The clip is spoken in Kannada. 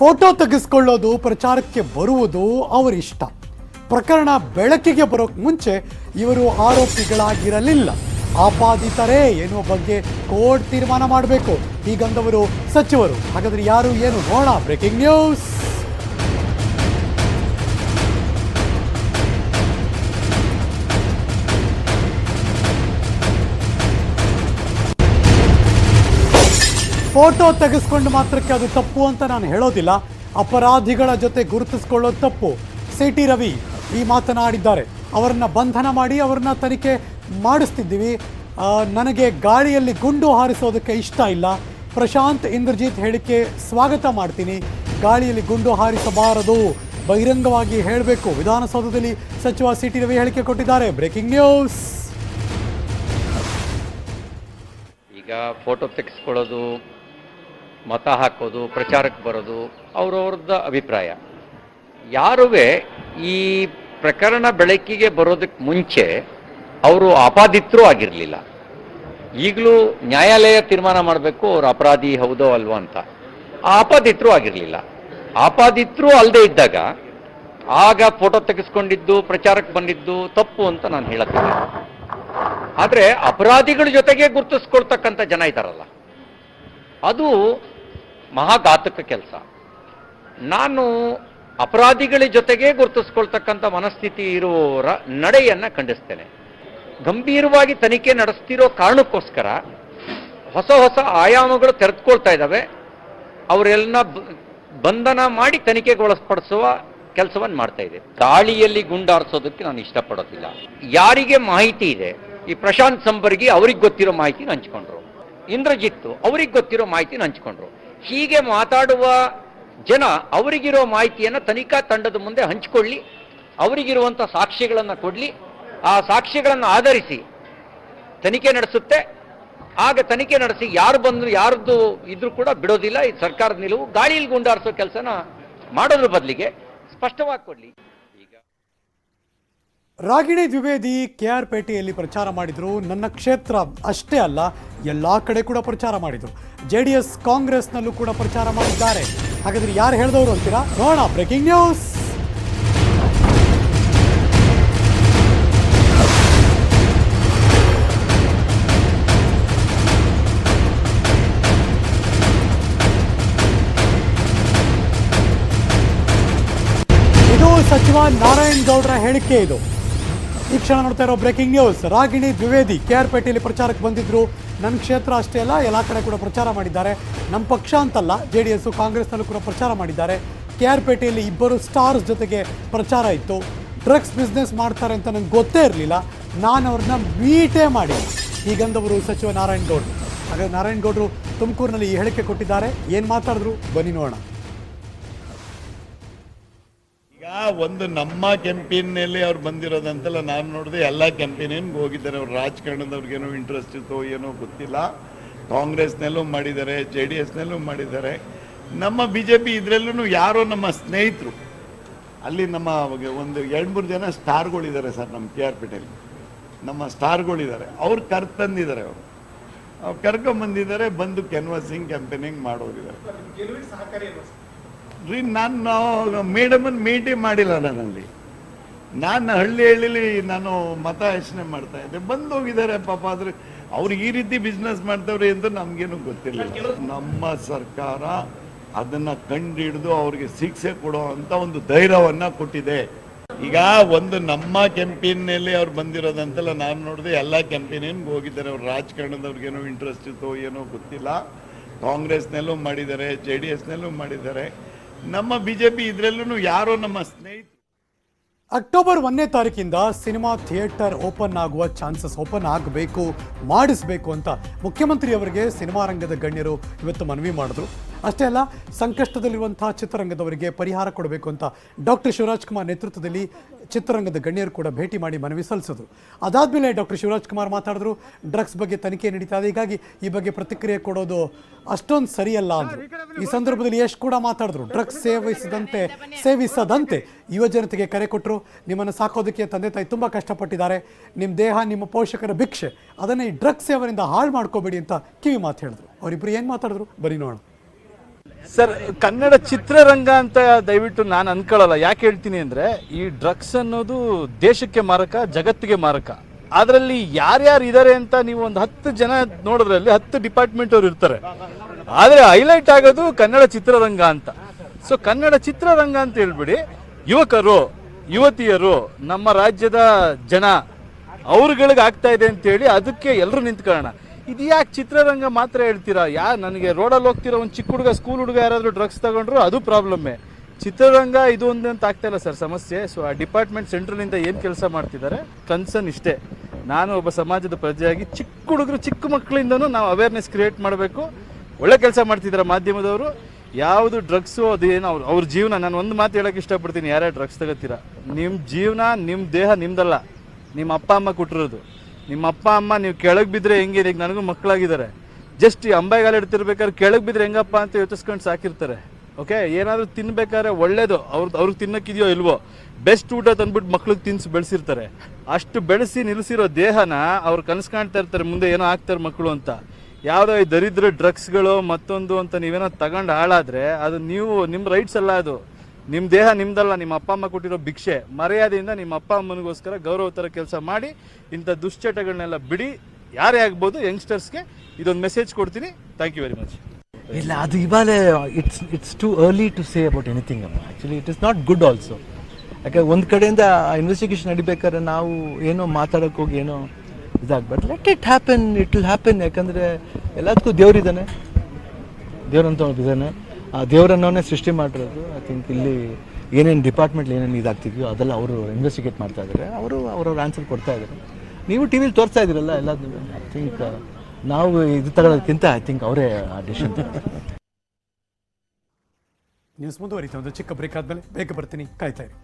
ಫೋಟೋ ತೆಗೆಸ್ಕೊಳ್ಳೋದು, ಪ್ರಚಾರಕ್ಕೆ ಬರುವುದು ಅವರ ಇಷ್ಟ ಪ್ರಕರಣ ಬೆಳಕಿಗೆ ಬರೋಕ್ ಮುಂಚೆ ಇವರು ಆರೋಪಿಗಳಾಗಿರಲಿಲ್ಲ. ಆಪಾದಿತರೇ ಎನ್ನುವ ಬಗ್ಗೆ ಕೋರ್ಟ್ ತೀರ್ಮಾನ ಮಾಡಬೇಕು. ಹೀಗಂದವರು ಸಚಿವರು. ಹಾಗಾದ್ರೆ ಯಾರು ಏನು ನೋಡೋಣ ಬ್ರೇಕಿಂಗ್ ನ್ಯೂಸ್. ಫೋಟೋ ತೆಗೆಸ್ಕೊಂಡು ಮಾತ್ರಕ್ಕೆ ಅದು ತಪ್ಪು ಅಂತ ನಾನು ಹೇಳೋದಿಲ್ಲ. ಅಪರಾಧಿಗಳ ಜೊತೆ ಗುರುತಿಸ್ಕೊಳ್ಳೋದು ತಪ್ಪು. ಸಿ ಟಿ ರವಿ ಈ ಮಾತನಾಡಿದ್ದಾರೆ. ಅವರನ್ನ ಬಂಧನ ಮಾಡಿ ಅವ್ರನ್ನ ತನಿಖೆ ಮಾಡಿಸ್ತಿದ್ದೀವಿ. ನನಗೆ ಗಾಳಿಯಲ್ಲಿ ಗುಂಡು ಹಾರಿಸೋದಕ್ಕೆ ಇಷ್ಟ ಇಲ್ಲ. ಪ್ರಶಾಂತ್ ಇಂದ್ರಜಿತ್ ಹೇಳಿಕೆ ಸ್ವಾಗತ ಮಾಡ್ತೀನಿ. ಗಾಳಿಯಲ್ಲಿ ಗುಂಡು ಹಾರಿಸಬಾರದು. ಬಹಿರಂಗವಾಗಿ ಹೇಳಬೇಕು. ವಿಧಾನಸೌಧದಲ್ಲಿ ಸಚಿವ ಸಿ ಟಿ ರವಿ ಹೇಳಿಕೆ ಕೊಟ್ಟಿದ್ದಾರೆ. Breaking news. ಈಗ ಫೋಟೋ ತೆಗೆಸ್ಕೊಳ್ಳೋದು ಮತ ಹಾಕೋದು, ಪ್ರಚಾರಕ್ಕೆ ಬರೋದು, ಅವ್ರವ್ರದ್ದು ಅಭಿಪ್ರಾಯ. ಯಾರುವೆ ಈ ಪ್ರಕರಣ ಬೆಳಕಿಗೆ ಬರೋದಕ್ಕೆ ಮುಂಚೆ ಅವರು ಅಪಾದಿತರೂ ಆಗಿರಲಿಲ್ಲ. ಈಗಲೂ ನ್ಯಾಯಾಲಯ ತೀರ್ಮಾನ ಮಾಡಬೇಕು, ಅವರು ಅಪರಾಧಿ ಹೌದೋ ಅಲ್ವೋ ಅಂತ. ಆಪಾದಿತರೂ ಆಗಿರಲಿಲ್ಲ. ಆಪಾದಿತರೂ ಅಲ್ಲದೆ ಇದ್ದಾಗ ಆಗ ಫೋಟೋ ತೆಗೆಸ್ಕೊಂಡಿದ್ದು, ಪ್ರಚಾರಕ್ಕೆ ಬಂದಿದ್ದು ತಪ್ಪು ಅಂತ ನಾನು ಹೇಳುತ್ತೇನೆ. ಆದರೆ ಅಪರಾಧಿಗಳ ಜೊತೆಗೆ ಗುರುತಿಸ್ಕೊಳ್ತಕ್ಕಂಥ ಜನ ಇದ್ದಾರಲ್ಲ. ಅದು ಮಹಾಘಾತಕ ಕೆಲಸ. ನಾನು ಅಪರಾಧಿಗಳ ಜೊತೆಗೆ ಗುರುತಿಸ್ಕೊಳ್ತಕ್ಕಂಥ ಮನಸ್ಥಿತಿ ಇರುವವರ ನಡೆಯನ್ನ ಖಂಡಿಸ್ತೇನೆ. ಗಂಭೀರವಾಗಿ ತನಿಖೆ ನಡೆಸ್ತಿರೋ ಕಾರಣಕ್ಕೋಸ್ಕರ ಹೊಸ ಹೊಸ ಆಯಾಮಗಳು ತೆರೆದುಕೊಳ್ತಾ ಇದ್ದಾವೆ. ಅವರೆಲ್ಲ ಬಂಧನ ಮಾಡಿ ತನಿಖೆಗೊಳಪಡಿಸುವ ಕೆಲಸವನ್ನು ಮಾಡ್ತಾ ಇದೆ. ಗಾಳಿಯಲ್ಲಿ ಗುಂಡಾರಿಸೋದಕ್ಕೆ ನಾನು ಇಷ್ಟಪಡೋದಿಲ್ಲ. ಯಾರಿಗೆ ಮಾಹಿತಿ ಇದೆ? ಈ ಪ್ರಶಾಂತ್ ಸಂಬರ್ಗಿ ಅವ್ರಿಗೆ ಗೊತ್ತಿರೋ ಮಾಹಿತಿನ ಹಂಚ್ಕೊಂಡ್ರು. ಇಂದ್ರಜಿತ್ತು ಅವ್ರಿಗೆ ಗೊತ್ತಿರೋ ಮಾಹಿತಿನ ಹಂಚ್ಕೊಂಡ್ರು. ಹೀಗೆ ಮಾತಾಡುವ ಜನ ಅವರಿಗಿರೋ ಮಾಹಿತಿಯನ್ನು ತನಿಖಾ ತಂಡದ ಮುಂದೆ ಹಂಚಿಕೊಳ್ಳಿ ಅವರಿಗಿರುವಂಥ ಸಾಕ್ಷಿಗಳನ್ನು ಕೊಡಲಿ. ಆ ಸಾಕ್ಷಿಗಳನ್ನು ಆಧರಿಸಿ ತನಿಖೆ ನಡೆಸುತ್ತೆ. ಆಗ ತನಿಖೆ ನಡೆಸಿ ಯಾರು ಬಂದ್ರು ಯಾರದ್ದು ಇದ್ರೂ ಕೂಡ ಬಿಡೋದಿಲ್ಲ. ಈ ಸರ್ಕಾರದ ನಿಲುವು ಗಾಳಿಯಲ್ಲಿ ಗುಂಡಾರಿಸೋ ಕೆಲಸನ ಮಾಡೋದ್ರ ಬದಲಿಗೆ ಸ್ಪಷ್ಟವಾಗಿ ಕೊಡ್ಲಿ. ರಾಗಿಣಿ ದ್ವಿವೇದಿ ಕೆ ಆರ್ ಪೇಟೆಯಲ್ಲಿ ಪ್ರಚಾರ ಮಾಡಿದ್ರು. ನನ್ನ ಕ್ಷೇತ್ರ ಅಷ್ಟೇ ಅಲ್ಲ, ಎಲ್ಲ ಕಡೆ ಕೂಡ ಪ್ರಚಾರ ಮಾಡಿದ್ರು. ಜೆ ಡಿ ಎಸ್ ಕಾಂಗ್ರೆಸ್ನಲ್ಲೂ ಕೂಡ ಪ್ರಚಾರ ಮಾಡಿದ್ದಾರೆ. ಹಾಗಾದ್ರೆ ಯಾರು ಹೇಳಿದವರು ಅಂತೀರಾ? ನೋಡೋಣ, ಬ್ರೇಕಿಂಗ್ ನ್ಯೂಸ್. ಇದು ಸಚಿವ ನಾರಾಯಣ್ ಗೌಡರ ಹೇಳಿಕೆ ಇದು. ಈ ಕ್ಷಣ ನೋಡ್ತಾ ಇರೋ breaking news. Ragini, Dwivedi, K R ಪೇಟೆಯಲ್ಲಿ ಪ್ರಚಾರಕ್ಕೆ ಬಂದಿದ್ರು. ನನ್ನ ಕ್ಷೇತ್ರ ಅಷ್ಟೇ ಅಲ್ಲ, ಎಲ್ಲ ಕಡೆ ಕೂಡ ಪ್ರಚಾರ ಮಾಡಿದ್ದಾರೆ. ನಮ್ಮ ಪಕ್ಷ ಅಂತಲ್ಲ ಜೆ ಡಿ ಎಸ್ ಕಾಂಗ್ರೆಸ್ನಲ್ಲೂ ಕೂಡ ಪ್ರಚಾರ ಮಾಡಿದ್ದಾರೆ. ಕೆ ಆರ್ ಪೇಟೆಯಲ್ಲಿ ಇಬ್ಬರು ಸ್ಟಾರ್ಸ್ ಜೊತೆಗೆ ಪ್ರಚಾರ ಇತ್ತು. ಡ್ರಗ್ಸ್ ಬಿಸ್ನೆಸ್ ಮಾಡ್ತಾರೆ ಅಂತ ನನಗೆ ಗೊತ್ತೇ ಇರಲಿಲ್ಲ. ನಾನು ಅವ್ರನ್ನ ಮೀಟೇ ಮಾಡಿ ಹೀಗಂದವರು ಸಚಿವ ನಾರಾಯಣ್ ಗೌಡ್ರು. ಹಾಗಾದ್ರೆ ನಾರಾಯಣ್ ಗೌಡ್ರು ತುಮಕೂರಿನಲ್ಲಿ ಈ ಹೇಳಿಕೆ ಕೊಟ್ಟಿದ್ದಾರೆ. ಏನು ಮಾತಾಡಿದ್ರು? ಬನ್ನಿ ನೋಡೋಣ. ಒಂದು ನಮ್ಮ ಕೆಂಪೇನ್ನಲ್ಲಿ ಅವ್ರು ಬಂದಿರೋದಂತೆಲ್ಲ, ನಾನು ನೋಡಿದೆ ಎಲ್ಲ ಕೆಂಪೇನಿಗೆ ಹೋಗಿದ್ದಾರೆ. ಅವ್ರು ರಾಜಕಾರಣದವ್ರಿಗೇನೋ ಇಂಟ್ರೆಸ್ಟ್ ಇತ್ತೋ ಏನೋ ಗೊತ್ತಿಲ್ಲ. ಕಾಂಗ್ರೆಸ್ನಲ್ಲೂ ಮಾಡಿದ್ದಾರೆ, ಜೆ ಡಿ ಎಸ್ನಲ್ಲೂ ಮಾಡಿದ್ದಾರೆ. ನಮ್ಮ ಬಿ ಜೆ ಪಿ ಇದರಲ್ಲೂ ಯಾರೋ ನಮ್ಮ ಸ್ನೇಹಿತರು. ಅಲ್ಲಿ ನಮ್ಮ ಒಂದು ಎರಡು ಮೂರು ಜನ ಸ್ಟಾರ್ಗಳಿದ್ದಾರೆ ಸರ್ ನಮ್ಮ ಕೆ ಆರ್ ಪೇಟೆಯಲ್ಲಿ ನಮ್ಮ ಸ್ಟಾರ್ಗಳಿದ್ದಾರೆ. ಅವ್ರು ಕರ್ತಂದಿದ್ದಾರೆ ಅವರು. ಅವ್ರು ಕರ್ಕೊಂಬಂದಿದ್ದಾರೆ, ಬಂದು ಕೆನ್ವಾಸಿಂಗ್ ಕ್ಯಾಂಪೇನಿಂಗ್ ಮಾಡೋರಿದ್ದಾರೆ. ರೀ, ನಾನು ಮೇಡಮನ್ನು ಮೀಟೇ ಮಾಡಿಲ್ಲ ನಾನಲ್ಲಿ ನಾನು ಹಳ್ಳಿ ಹಳ್ಳಿಲಿ ನಾನು ಮತ ಯಾಚನೆ ಮಾಡ್ತಾ ಇದ್ದೆ. ಬಂದು ಹೋಗಿದ್ದಾರೆ ಪಾಪ, ಆದ್ರೆ ಅವ್ರು ಈ ರೀತಿ ಬಿಸ್ನೆಸ್ ಮಾಡ್ತವ್ರೆ ಅಂತ ನಮಗೇನು ಗೊತ್ತಿಲ್ಲ. ನಮ್ಮ ಸರ್ಕಾರ ಅದನ್ನ ಕಂಡಿಡಿದು ಅವ್ರಿಗೆ ಶಿಕ್ಷೆ ಕೊಡೋ ಅಂತ ಒಂದು ಧೈರ್ಯವನ್ನ ಕೊಟ್ಟಿದೆ. ಈಗ ಒಂದು ನಮ್ಮ ಕೆಂಪೇನ್ನಲ್ಲಿ ಅವ್ರು ಬಂದಿರೋದಂತೆಲ್ಲ, ನಾನು ನೋಡಿದೆ ಎಲ್ಲ ಕ್ಯಾಂಪೀನಿಗೆ ಹೋಗಿದ್ದಾರೆ. ಅವ್ರು ರಾಜಕಾರಣದವ್ರಿಗೇನೋ ಇಂಟ್ರೆಸ್ಟ್ ಇತ್ತೋ ಏನೋ ಗೊತ್ತಿಲ್ಲ. ಕಾಂಗ್ರೆಸ್ನಲ್ಲೂ ಮಾಡಿದ್ದಾರೆ, ಜೆ ಡಿ ಎಸ್ನಲ್ಲೂ ಮಾಡಿದ್ದಾರೆ. ನಮ್ಮ ಬಿ ಜೆ ಪಿ ಇದರಲ್ಲೂ ಯಾರೋ ನಮ್ಮ ಸ್ನೇಹಿತರು ಅಕ್ಟೋಬರ್ ಒಂದನೇ ತಾರೀಕಿಂದ ಸಿನಿಮಾ ಥಿಯೇಟರ್ ಓಪನ್ ಆಗುವ ಚಾನ್ಸಸ್ ಓಪನ್ ಆಗಬೇಕು, ಮಾಡಿಸಬೇಕು ಅಂತ ಮುಖ್ಯಮಂತ್ರಿ ಅವರಿಗೆ ಸಿನಿಮಾ ರಂಗದ ಗಣ್ಯರು ಇವತ್ತು ಮನವಿ ಮಾಡಿದ್ರು. ಅಷ್ಟೇ ಅಲ್ಲ, ಸಂಕಷ್ಟದಲ್ಲಿರುವಂತಹ ಚಿತ್ರರಂಗದವರಿಗೆ ಪರಿಹಾರ ಕೊಡಬೇಕು ಅಂತ ಡಾಕ್ಟರ್ ಶಿವರಾಜ್ ಕುಮಾರ್ ನೇತೃತ್ವದಲ್ಲಿ ಚಿತ್ರರಂಗದ ಗಣ್ಯರು ಕೂಡ ಭೇಟಿ ಮಾಡಿ ಮನವಿ ಸಲ್ಲಿಸಿದ್ರು. ಅದಾದಮೇಲೆ ಡಾಕ್ಟರ್ ಶಿವರಾಜ್ ಕುಮಾರ್ ಮಾತಾಡಿದ್ರು, ಡ್ರಗ್ಸ್ ಬಗ್ಗೆ ತನಿಖೆ ನಡೀತಾ ಇದೆ, ಹೀಗಾಗಿ ಈ ಬಗ್ಗೆ ಪ್ರತಿಕ್ರಿಯೆ ಕೊಡೋದು ಅಷ್ಟೊಂದು ಸರಿಯಲ್ಲ ಅಂದರು. ಈ ಸಂದರ್ಭದಲ್ಲಿ ಯಶ್ ಕೂಡ ಮಾತಾಡಿದ್ರು, ಡ್ರಗ್ಸ್ ಸೇವಿಸದಂತೆ ಸೇವಿಸದಂತೆ ಯುವಜನತೆಗೆ ಕರೆ ಕೊಟ್ಟರು ನಿಮ್ಮನ್ನು ಸಾಕೋದಕ್ಕೆ ತಂದೆ ತಾಯಿ ತುಂಬ ಕಷ್ಟಪಟ್ಟಿದ್ದಾರೆ. ನಿಮ್ಮ ದೇಹ, ನಿಮ್ಮ ಪೋಷಕರ ಭಿಕ್ಷೆ, ಅದನ್ನು ಈ ಡ್ರಗ್ಸ್ ಸೇವನೆಯಿಂದ ಹಾಳು ಮಾಡ್ಕೋಬೇಡಿ ಅಂತ ಕಿವಿ ಮಾತು ಹೇಳಿದ್ರು. ಅವರಿಬ್ಬರು ಏನು ಮಾತಾಡಿದ್ರು? ಬರೀ ನೋಡೋಣ. ಸರ್, ಕನ್ನಡ ಚಿತ್ರರಂಗ ಅಂತ ದಯವಿಟ್ಟು ನಾನು ಅನ್ಕೊಳ್ಳಲ್ಲ. ಯಾಕೆ ಹೇಳ್ತೀನಿ ಅಂದರೆ, ಈ ಡ್ರಗ್ಸ್ ಅನ್ನೋದು ದೇಶಕ್ಕೆ ಮಾರಕ, ಜಗತ್ತಿಗೆ ಮಾರಕ. ಅದರಲ್ಲಿ ಯಾರ್ಯಾರು ಇದ್ದಾರೆ ಅಂತ ನೀವು ಒಂದು ಹತ್ತು ಜನ ನೋಡೋದ್ರಲ್ಲಿ ಹತ್ತು ಡಿಪಾರ್ಟ್ಮೆಂಟ್ ಅವರು ಇರ್ತಾರೆ. ಆದರೆ ಹೈಲೈಟ್ ಆಗೋದು ಕನ್ನಡ ಚಿತ್ರರಂಗ ಅಂತ. ಸೊ ಕನ್ನಡ ಚಿತ್ರರಂಗ ಅಂತ ಹೇಳ್ಬಿಡಿ, ಯುವಕರು ಯುವತಿಯರು ನಮ್ಮ ರಾಜ್ಯದ ಜನ ಅವ್ರಗಳಿಗೆ ಆಗ್ತಾ ಇದೆ ಅಂತೇಳಿ ಅದಕ್ಕೆ ಎಲ್ಲರೂ ನಿಂತ್ಕೊಳ್ಳೋಣ. ಇದು ಯಾಕೆ ಚಿತ್ರರಂಗ ಮಾತ್ರ ಹೇಳ್ತೀರಾ? ಯಾ, ನನಗೆ ರೋಡಲ್ಲಿ ಹೋಗ್ತಿರೋ ಒಂದು ಚಿಕ್ಕ ಹುಡುಗ ಸ್ಕೂಲ್ ಹುಡುಗ ಯಾರಾದರೂ ಡ್ರಗ್ಸ್ ತಗೊಂಡ್ರು ಅದು ಪ್ರಾಬ್ಲಮ್ಮೇ ಚಿತ್ರರಂಗ ಇದು ಒಂದು ಅಂತ ಆಗ್ತಾ ಇಲ್ಲ ಸರ್, ಸಮಸ್ಯೆ. ಸೊ ಆ ಡಿಪಾರ್ಟ್ಮೆಂಟ್ ಸೆಂಟ್ರಲಿಂದ ಏನು ಕೆಲಸ ಮಾಡ್ತಿದ್ದಾರೆ? ಕನ್ಸರ್ನ್ ಇಷ್ಟೇ. ನಾನು ಒಬ್ಬ ಸಮಾಜದ ಪ್ರಜೆಯಾಗಿ ಚಿಕ್ಕ ಹುಡುಗರು ಚಿಕ್ಕ ಮಕ್ಕಳಿಂದನೂ ನಾವು ಅವೇರ್ನೆಸ್ ಕ್ರಿಯೇಟ್ ಮಾಡಬೇಕು. ಒಳ್ಳೆ ಕೆಲಸ ಮಾಡ್ತಿದ್ದಾರೆ ಮಾಧ್ಯಮದವರು. ಯಾವುದು ಡ್ರಗ್ಸು ಅದೇನು ಅವ್ರ ಅವ್ರ ಜೀವನ, ನಾನು ಒಂದು ಮಾತು ಹೇಳೋಕೆ ಇಷ್ಟಪಡ್ತೀನಿ ಯಾರ್ಯಾರು ಡ್ರಗ್ಸ್ ತಗೋತೀರ. ನಿಮ್ಮ ಜೀವನ ನಿಮ್ಮ ದೇಹ ನಿಮ್ಮದಲ್ಲ ನಿಮ್ಮ ಅಪ್ಪ, ಅಮ್ಮ ಕೊಟ್ಟಿರೋದು. ನಿಮ್ಮ ಅಪ್ಪ, ಅಮ್ಮ, ನೀವು ಕೆಳಗೆ ಬಿದ್ದರೆ ಹೆಂಗೆ, ಈಗ ನನಗೂ ಮಕ್ಕಳಾಗಿದ್ದಾರೆ. ಜಸ್ಟ್ ಈ ಅಂಬೈಗಾಲ ಇಡ್ತಿರ್ಬೇಕಾದ್ರೆ ಕೆಳಗೆ ಬಿದ್ದರೆ ಹೆಂಗಪ್ಪ ಅಂತ ಯೋಚಿಸ್ಕೊಂಡು ಸಾಕಿರ್ತಾರೆ. ಓಕೆ ಏನಾದರೂ ತಿನ್ಬೇಕಾದ್ರೆ ಒಳ್ಳೇದು. ಅವ್ರದ್ದು ಅವ್ರಿಗೆ ತಿನ್ನೋಕ್ಕಿದೆಯೋ ಇಲ್ವೋ? ಬೆಸ್ಟ್ ಊಟ ತಂದ್ಬಿಟ್ಟು ಮಕ್ಳಿಗೆ ತಿನ್ಸಿ ಬೆಳೆಸಿರ್ತಾರೆ. ಅಷ್ಟು ಬೆಳೆಸಿ ನಿಲ್ಲಿಸಿರೋ ದೇಹನ ಅವ್ರು ಕನಸು ಕಾಣ್ತಾ ಇರ್ತಾರೆ, ಮುಂದೆ ಏನೋ ಆಗ್ತಾರೆ ಮಕ್ಕಳು ಅಂತ. ಯಾವುದೋ ಈ ದರಿದ್ರ ಡ್ರಗ್ಸ್ಗಳು ಮತ್ತೊಂದು ಅಂತ ನೀವೇನೋ ತಗೊಂಡು ಹಾಳಾದ್ರೆ ಅದು ನೀವು ನಿಮ್ಮ ರೈಟ್ಸ್ ಅಲ್ಲ ಅದು. ನಿಮ್ಮ ದೇಹ ನಿಮ್ದಲ್ಲ, ನಿಮ್ಮ ಅಪ್ಪ ಅಮ್ಮ ಕೊಟ್ಟಿರೋ ಭಿಕ್ಷೆ. ಮರ್ಯಾದೆಯಿಂದ ನಿಮ್ಮ ಅಪ್ಪ ಅಮ್ಮನಿಗೋಸ್ಕರ ಗೌರವ ಥರ ಕೆಲಸ ಮಾಡಿ, ಇಂಥ ದುಶ್ಚಟಗಳನ್ನೆಲ್ಲ ಬಿಡಿ. ಯಾರೇ ಆಗ್ಬೋದು ಯಂಗ್ಸ್ಟರ್ಸ್ಗೆ ಇದೊಂದು ಮೆಸೇಜ್ ಕೊಡ್ತೀನಿ. ಥ್ಯಾಂಕ್ ಯು ವೆರಿ ಮಚ್ ಇಲ್ಲ, ಅದು ಇವಾಗ it's it's too early to say about anything ಅಮ್ಮ. Actually it is not good also ಯಾಕೆ ಒಂದು ಕಡೆಯಿಂದ ಇನ್ವೆಸ್ಟಿಗೇಷನ್ ನಡಿಬೇಕಾದ್ರೆ ನಾವು ಏನೋ ಮಾತಾಡೋಕ್ಕೋಗಿ ಏನೋ ಇದಾಗ್ಬಾರ್ದು. Let it happen it will happen ಯಾಕಂದರೆ ಎಲ್ಲದಕ್ಕೂ ದೇವರಿದ್ದಾನೆ ದೇವ್ರಂತ ಇದ್ದಾನೆ ಆ ದೇವರನ್ನೇ ಸೃಷ್ಟಿ ಮಾಡಿರೋದು. ಐ ಥಿಂಕ್ ಇಲ್ಲಿ ಏನೇನು ಡಿಪಾರ್ಟ್ಮೆಂಟ್ ಏನೇನು ಇದಾಗ್ತಿದ್ಯೋ ಅದೆಲ್ಲ ಅವರು ಇನ್ವೆಸ್ಟಿಗೇಟ್ ಮಾಡ್ತಾ ಇದ್ದಾರೆ ಅವರು ಅವ್ರವ್ರ ಆನ್ಸರ್ ಕೊಡ್ತಾ ಇದ್ದಾರೆ ನೀವು ಟಿ ವಿಲಿ ತೋರಿಸ್ತಾ ಇದ್ದೀರಲ್ಲ ಎಲ್ಲದನ್ನೂ ಐ ಥಿಂಕ್ ನಾವು ಇದು ತಗೊಳ್ಳೋದಕ್ಕಿಂತ ಐ ಥಿಂಕ್ ಅವರೇ ಆ ಡಿಸಿಷನ್ ನ್ಯೂಸ್ ಮುಂದುವರಿತಾ ಒಂದು ಚಿಕ್ಕ ಬ್ರೇಕ್ ಆದಮೇಲೆ ಬೇಗ ಬರ್ತೀನಿ. ಕಾಯ್ತಾ ಇರಿ.